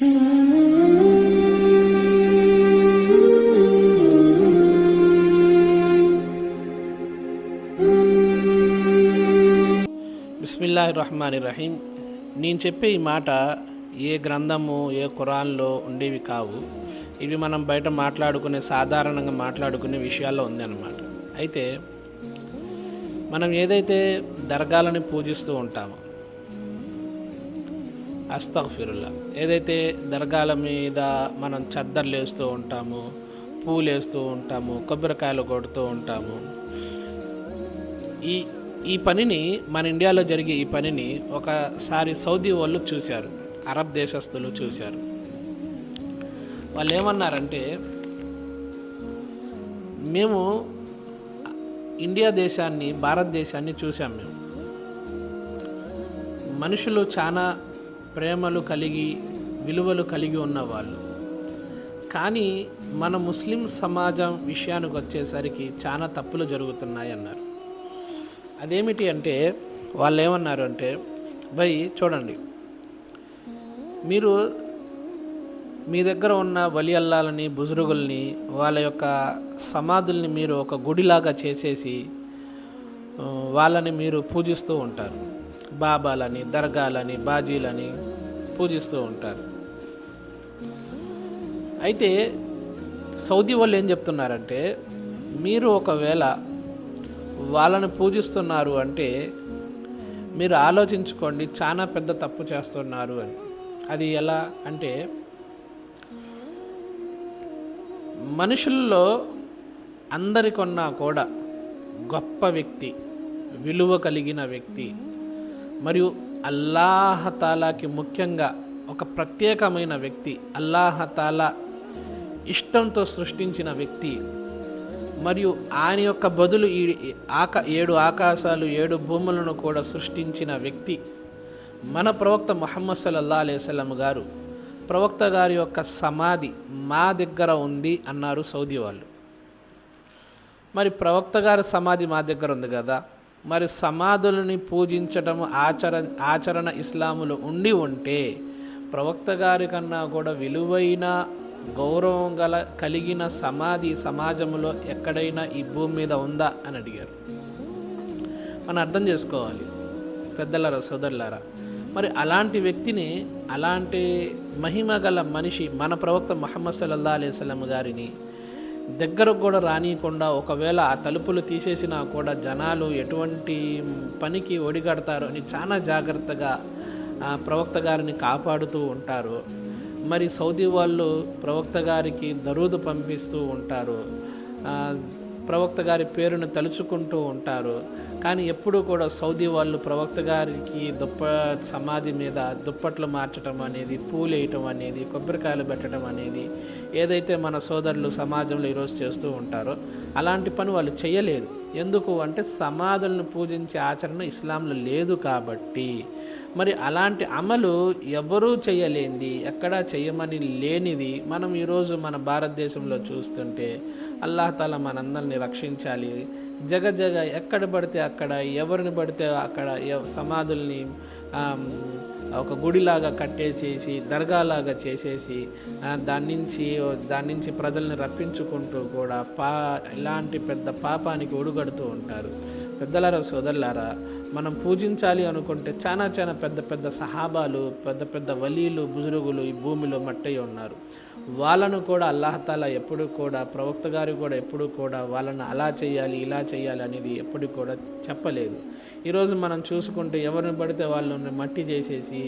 బిస్మిల్లా రహమాని రహీం నేను చెప్పే ఈ మాట ఏ గ్రంథము ఏ ఖురాన్లో ఉండేవి కావు. ఇవి మనం బయట మాట్లాడుకునే సాధారణంగా మాట్లాడుకునే విషయాల్లో ఉందన్నమాట. అయితే మనం ఏదైతే దర్గాలని పూజిస్తూ ఉంటామో అస్తఫిరుల్లా ఏదైతే దర్గాల మీద మనం చద్దర్లు వేస్తూ ఉంటాము పూలు వేస్తూ ఉంటాము కొబ్బరికాయలు కొడుతూ ఉంటాము ఈ ఈ పనిని మన ఇండియాలో జరిగే ఈ పనిని ఒకసారి సౌదీ వాళ్ళు చూశారు. అరబ్ దేశస్తులు చూశారు. వాళ్ళు ఏమన్నారంటే మేము ఇండియా దేశాన్ని భారతదేశాన్ని చూసాం మేము. మనుషులు చాలా ప్రేమలు కలిగి విలువలు కలిగి ఉన్నవాళ్ళు. కానీ మన ముస్లిం సమాజం విషయానికి వచ్చేసరికి చాలా తప్పులు జరుగుతున్నాయి అన్నారు. అదేమిటి అంటే వాళ్ళు ఏమన్నారు అంటే భయ్ చూడండి. మీరు మీ దగ్గర ఉన్న బలి అల్లాలని బుజురుగుల్ని వాళ్ళ యొక్క సమాధుల్ని మీరు ఒక గుడిలాగా చేసేసి వాళ్ళని మీరు పూజిస్తూ ఉంటారు. బాబాలని దర్గాలని బాజీలని పూజిస్తూ ఉంటారు. అయితే సౌదీ వాళ్ళు ఏం చెప్తున్నారంటే మీరు ఒకవేళ వాళ్ళని పూజిస్తున్నారు అంటే మీరు ఆలోచించుకోండి చాలా పెద్ద తప్పు చేస్తున్నారు అని. అది ఎలా అంటే మనుషుల్లో అందరికన్నా కూడా గొప్ప వ్యక్తి విలువ కలిగిన వ్యక్తి మరియు అల్లాహతాలాకి ముఖ్యంగా ఒక ప్రత్యేకమైన వ్యక్తి అల్లాహతాలా ఇష్టంతో సృష్టించిన వ్యక్తి. మరియు ఆయన యొక్క బదులు ఈ ఆక ఏడు ఆకాశాలు ఏడు భూములను కూడా సృష్టించిన వ్యక్తి మన ప్రవక్త మొహమ్మద్ సల్లల్లా అలైవలం గారు. ప్రవక్త గారి యొక్క సమాధి మా దగ్గర ఉంది అన్నారు సౌదీ వాళ్ళు. మరి ప్రవక్త గారి సమాధి మా దగ్గర ఉంది కదా? మరి సమాధులని పూజించడం ఆచర ఆచరణ ఇస్లాములు ఉండి ఉంటే ప్రవక్త గారి కన్నా కూడా విలువైన గౌరవం గల కలిగిన సమాధి సమాజంలో ఎక్కడైనా ఈ భూమి మీద ఉందా అని అడిగారు. మనం అర్థం చేసుకోవాలి. పెద్దలారా సోదరులారా మరి అలాంటి వ్యక్తిని అలాంటి మహిమ గల మనిషి మన ప్రవక్త మహమ్మద్ సల్లల్లా అలైవలం గారిని దగ్గరకు కూడా రానియకుండా ఒకవేళ ఆ తలుపులు తీసేసినా కూడా జనాలు ఎటువంటి పనికి ఒడిగడతారు అని చాలా జాగ్రత్తగా ప్రవక్త గారిని కాపాడుతూ ఉంటారు. మరి సౌదీ వాళ్ళు ప్రవక్త గారికి దరూదు పంపిస్తూ ఉంటారు. ప్రవక్త గారి పేరును తలుచుకుంటూ ఉంటారు. కానీ ఎప్పుడూ కూడా సౌదీ వాళ్ళు ప్రవక్త గారికి దుప్ప సమాధి మీద దుప్పట్లు మార్చడం అనేది పూలు వేయటం అనేది కొబ్బరికాయలు పెట్టడం అనేది ఏదైతే మన సోదరులు సమాజంలో ఈరోజు చేస్తూ ఉంటారో అలాంటి పని వాళ్ళు చేయలేదు. ఎందుకు అంటే సమాధులను పూజించే ఆచరణ ఇస్లాంలో లేదు కాబట్టి. మరి అలాంటి అమలు ఎవరూ చేయలేనిది ఎక్కడా చేయమని లేనిది మనం ఈరోజు మన భారతదేశంలో చూస్తుంటే అల్లాహతాల మనందరిని రక్షించాలి. జగ జగ ఎక్కడ పడితే అక్కడ ఎవరిని పడితే అక్కడ సమాధుల్ని ఒక గుడిలాగా కట్టేసేసి దర్గాలాగా చేసేసి దాని నుంచి దాని నుంచి ప్రజల్ని రప్పించుకుంటూ కూడా పా ఇలాంటి పెద్ద పాపానికి ఒడుగడుతూ ఉంటారు. పెద్దలారా సోదరులారా మనం పూజించాలి అనుకుంటే చాలా చాలా పెద్ద పెద్ద సహాబాలు పెద్ద పెద్ద వలీలు బుజురుగులు ఈ భూమిలో మట్టయి ఉన్నారు. వాళ్ళను కూడా అల్లాహతాలా ఎప్పుడు కూడా ప్రవక్త గారు కూడా ఎప్పుడు కూడా వాళ్ళని అలా చేయాలి ఇలా చేయాలి అనేది ఎప్పుడు కూడా చెప్పలేదు. ఈరోజు మనం చూసుకుంటే ఎవరిని పడితే వాళ్ళని మట్టి చేసేసి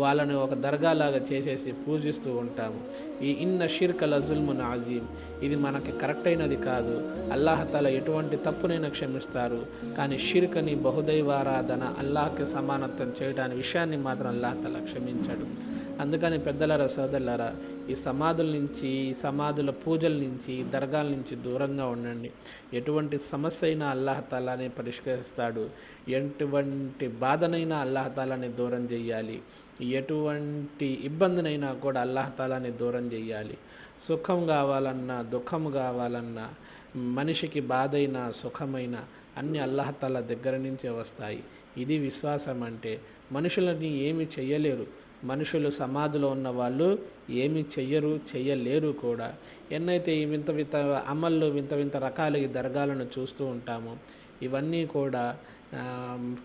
వాళ్ళని ఒక దర్గాలాగా చేసేసి పూజిస్తూ ఉంటాము. ఈ ఇన్న షిర్కల జుల్మున్ అజీం ఇది మనకి కరెక్ట్ అయినది కాదు అల్లాహతాల ఎటువంటి తప్పునైనా క్షమిస్తారు. కానీ షిర్కని బహుదైవారాధన అల్లాహకి సమానత్వం చేయడానికి విషయాన్ని మాత్రం అల్లాహతాల క్షమించాడు. అందుకని పెద్దలారా సోదరులారా ఈ సమాధుల నుంచి ఈ సమాధుల పూజల నుంచి దర్గాల నుంచి దూరంగా ఉండండి. ఎటువంటి సమస్య అయినా అల్లాహతాలానే పరిష్కరిస్తాడు. ఎటువంటి బాధనైనా అల్లాహతాలని దూరం చేయాలి ఎటువంటి ఇబ్బందినైనా కూడా అల్లాహతాలని దూరం చేయాలి సుఖం కావాలన్నా దుఃఖం కావాలన్నా మనిషికి బాధైన సుఖమైన అన్ని అల్లాహతాల దగ్గర నుంచే వస్తాయి. ఇది విశ్వాసం అంటే మనుషులని ఏమి చేయలేరు మనుషులు సమాధిలో ఉన్న వాళ్ళు ఏమి చెయ్యరు చెయ్యలేరు కూడా. ఎన్నైతే ఈ వింత వింత అమల్లో వింత వింత రకాల ఈ దర్గాలను చూస్తూ ఉంటామో ఇవన్నీ కూడా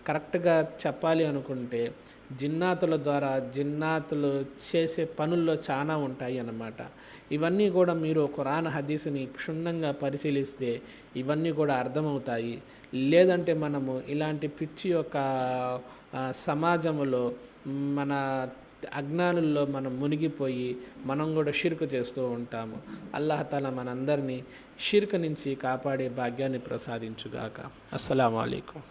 కరెక్ట్గా చెప్పాలి అనుకుంటే జిన్నాతుల ద్వారా జిన్నాతులు చేసే పనుల్లో చాలా ఉంటాయి అన్నమాట. ఇవన్నీ కూడా మీరు ఖురాన్ హదీస్ని క్షుణ్ణంగా పరిశీలిస్తే ఇవన్నీ కూడా అర్థమవుతాయి. లేదంటే మనము ఇలాంటి పిచ్చి యొక్క సమాజంలో మన అజ్ఞానుల్లో మనం మునిగిపోయి మనం కూడా షిర్కు చేస్తూ ఉంటాము. అల్లాహతాల మనందరినీ షిర్క్ నుంచి కాపాడే భాగ్యాన్ని ప్రసాదించుగాక. అస్సలం అయికం